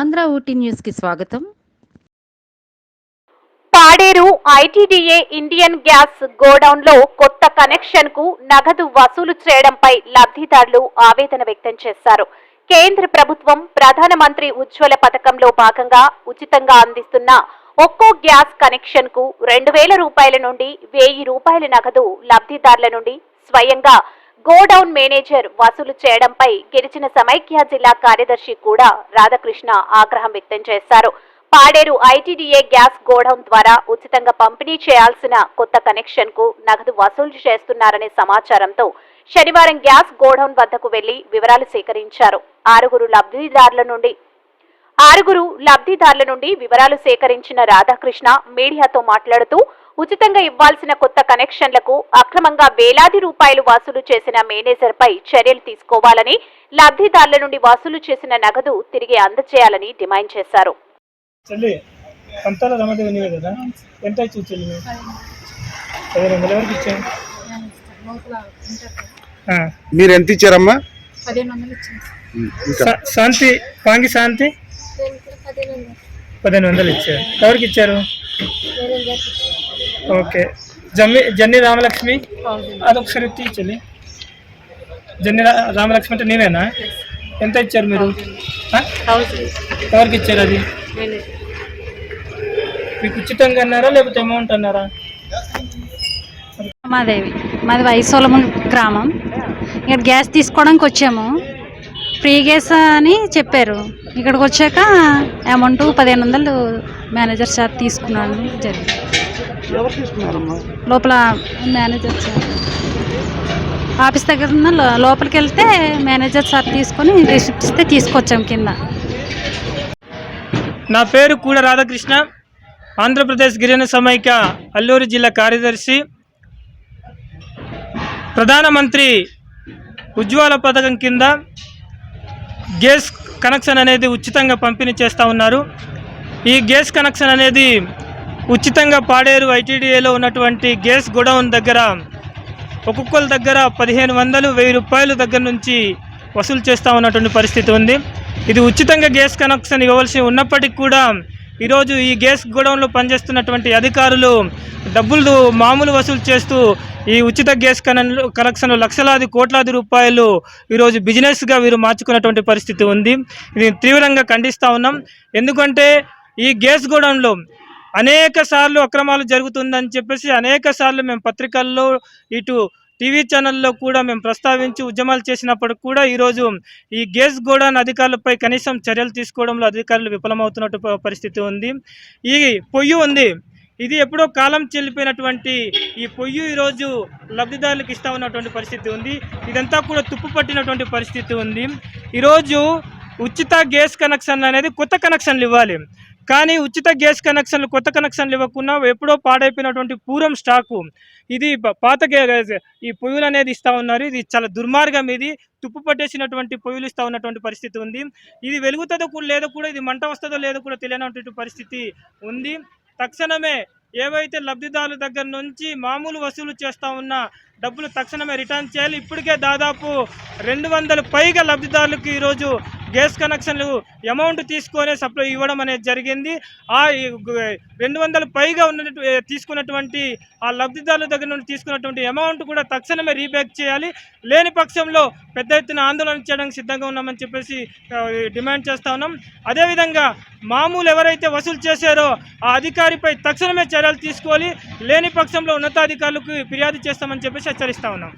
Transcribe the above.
ఆంధ్ర ఊటీ న్యూస్కి స్వాగతం. Paderu ITDA Indian gas గోడౌన్లో కొత్త కనెక్షన్కు నగదు వసూలు చేయడంపై లబ్ధిదారులు ఆవేదన వ్యక్తం చేశారు. కేంద్ర ప్రభుత్వం ప్రధానమంత్రి ఉజ్వల పథకంలో భాగంగా ఉచితంగా అందిస్తున్న ఒక్కో గ్యాస్ కనెక్షన్కు రెండు వేల రూపాయల నుండి వెయ్యి రూపాయల నగదు లబ్ధిదారుల నుండి స్వయంగా గోడౌన్ మేనేజర్ వసూలు చేయడంపై గిరిజన సమైక్య జిల్లా కార్యదర్శి కూడా రాధాకృష్ణ ఆగ్రహం వ్యక్తం చేశారు. పాడేరు ఐటీడీఏ గ్యాస్ గోడౌన్ ద్వారా ఉచితంగా పంపిణీ చేయాల్సిన కొత్త కనెక్షన్కు నగదు వసూలు చేస్తున్నారనే సమాచారంతో శనివారం గ్యాస్ గోడౌన్ వద్దకు వెళ్ళి వివరాలు సేకరించారు. ఆరుగురు లబ్ధిదారుల నుండి ఆరుగురు లబ్ధిదారుల నుండి వివరాలు సేకరించిన రాధాకృష్ణ మీడియాతో మాట్లాడుతూ ఉచితంగా ఇవ్వాల్సిన కొత్త కనెక్షన్లకు అక్రమంగా వేలాది రూపాయలు వసూలు చేసిన మేనేజర్ పై చర్యలు తీసుకోవాలని లబ్ధిదారుల నుండి వసూలు చేసిన నగదు తిరిగి అందజేయాలని డిమాండ్ చేశారు. మీరు? ఎంత ఇచ్చారమ్మా? శాంతి పాంగి శాంతి. పదిహేను వందలు ఇచ్చారు. ఎవరికి ఇచ్చారు? ఓకే. జమ్మి జన్ని రామలక్ష్మి? అదొకసారి తీర్చండి జన్ని రామలక్ష్మి అంటే నేనేనా ఎంత ఇచ్చారు మీరు? ఎవరికి ఇచ్చారు అది? మీకు ఉచితంగా అన్నారా లేకపోతే అమౌంట్ అన్నారా? మాదేవి. మాది వైసోలము గ్రామం. ఇక్కడ గ్యాస్ తీసుకోవడానికి వచ్చాము. ఫ్రీ గ్యాస్ అని చెప్పారు. ఇక్కడికి వచ్చాక అమౌంట్ పదిహేను వందలు మేనేజర్ సార్ తీసుకున్నాను. జరిగింది లోపల మేనేజర్ సార్. ఆఫీస్ దగ్గర లోపలికి వెళ్తే మేనేజర్ సార్ తీసుకొని రిసిప్ట్ ఇస్తే తీసుకొచ్చాం కింద. నా పేరు కూడ రాధాకృష్ణ. ఆంధ్రప్రదేశ్ గిరిజన సమైక్య అల్లూరు జిల్లా కార్యదర్శి. ప్రధానమంత్రి ఉజ్వల పథకం కింద గ్యాస్ కనెక్షన్ అనేది ఉచితంగా పంపిణీ చేస్తూ ఉన్నారు. ఈ గ్యాస్ కనెక్షన్ అనేది ఉచితంగా పాడేరు ఐటీడీఏలో ఉన్నటువంటి గ్యాస్ గోడౌన్ దగ్గర ఒక్కొక్కరి దగ్గర పదిహేను వందలు వెయ్యి రూపాయల దగ్గర నుంచి వసూలు చేస్తూ ఉన్నటువంటి పరిస్థితి ఉంది. ఇది ఉచితంగా గ్యాస్ కనెక్షన్ ఇవ్వవలసి ఉన్నప్పటికీ కూడా ఈరోజు ఈ గ్యాస్ గోడౌన్లో పనిచేస్తున్నటువంటి అధికారులు డబ్బులు మామూలు వసూలు చేస్తూ ఈ ఉచిత గ్యాస్ కన కనెక్షన్ లక్షలాది కోట్లాది రూపాయలు ఈరోజు బిజినెస్గా వీరు మార్చుకున్నటువంటి పరిస్థితి ఉంది. ఇది తీవ్రంగా ఖండిస్తూ ఉన్నాం. ఎందుకంటే ఈ గ్యాస్ గోడౌన్లో అనేక సార్లు అక్రమాలు జరుగుతుందని చెప్పేసి అనేక సార్లు మేము పత్రికల్లో ఇటు టీవీ ఛానల్లో కూడా మేము ప్రస్తావించి ఉద్యమాలు చేసినప్పటికి కూడా ఈరోజు ఈ గ్యాస్ గోడౌన్ అధికారులపై కనీసం చర్యలు తీసుకోవడంలో అధికారులు విఫలమవుతున్నట్టు పరిస్థితి ఉంది. ఈ పొయ్యి ఉంది. ఇది ఎప్పుడో కాలం చెల్లిపోయినటువంటి ఈ పొయ్యి ఈరోజు లబ్ధిదారులకు ఇస్తా ఉన్నటువంటి పరిస్థితి ఉంది. ఇదంతా కూడా తుప్పు పట్టినటువంటి పరిస్థితి ఉంది. ఈరోజు ఉచిత గ్యాస్ కనెక్షన్ అనేది కొత్త కనెక్షన్లు ఇవ్వాలి. కానీ ఉచిత గ్యాస్ కనెక్షన్లు కొత్త కనెక్షన్లు ఇవ్వకుండా ఎప్పుడో పాడైపోయినటువంటి పూర్వం స్టాకు. ఇది పాత ఈ పొయ్యిలు అనేది ఇస్తా ఉన్నారు. ఇది చాలా దుర్మార్గం ఇది. తుప్పు పట్టేసినటువంటి పొయ్యిలు ఇస్తూ ఉన్నటువంటి పరిస్థితి ఉంది. ఇది వెలుగుతుందో కూడా లేదో కూడా ఇది మంట వస్తుందో లేదో కూడా తెలియనటువంటి పరిస్థితి ఉంది. తక్షణమే ఏవైతే లబ్ధిదారుల దగ్గర నుంచి మామూలు వసూలు చేస్తూ ఉన్న డబ్బులు తక్షణమే రిటర్న్ చేయాలి. ఇప్పటికే దాదాపు రెండు వందల పైగా లబ్ధిదారులకు ఈరోజు గ్యాస్ కనెక్షన్లు అమౌంట్ తీసుకొని సప్లై ఇవ్వడం అనేది జరిగింది. ఆ రెండు వందల పైగా ఉన్నటువంటి తీసుకున్నటువంటి ఆ లబ్ధిదారుల దగ్గర నుండి తీసుకున్నటువంటి అమౌంట్ కూడా తక్షణమే రీబ్యాక్ చేయాలి. లేని పక్షంలో పెద్ద ఎత్తున ఆందోళన చేయడానికి సిద్ధంగా ఉన్నామని చెప్పేసి డిమాండ్ చేస్తా ఉన్నాం. అదేవిధంగా మామూలు ఎవరైతే వసూలు చేశారో ఆ అధికారిపై తక్షణమే చర్యలు తీసుకోవాలి. లేని పక్షంలో ఉన్నతాధికారులకు ఫిర్యాదు చేస్తామని చెప్పేసి హెచ్చరిస్తా ఉన్నాం.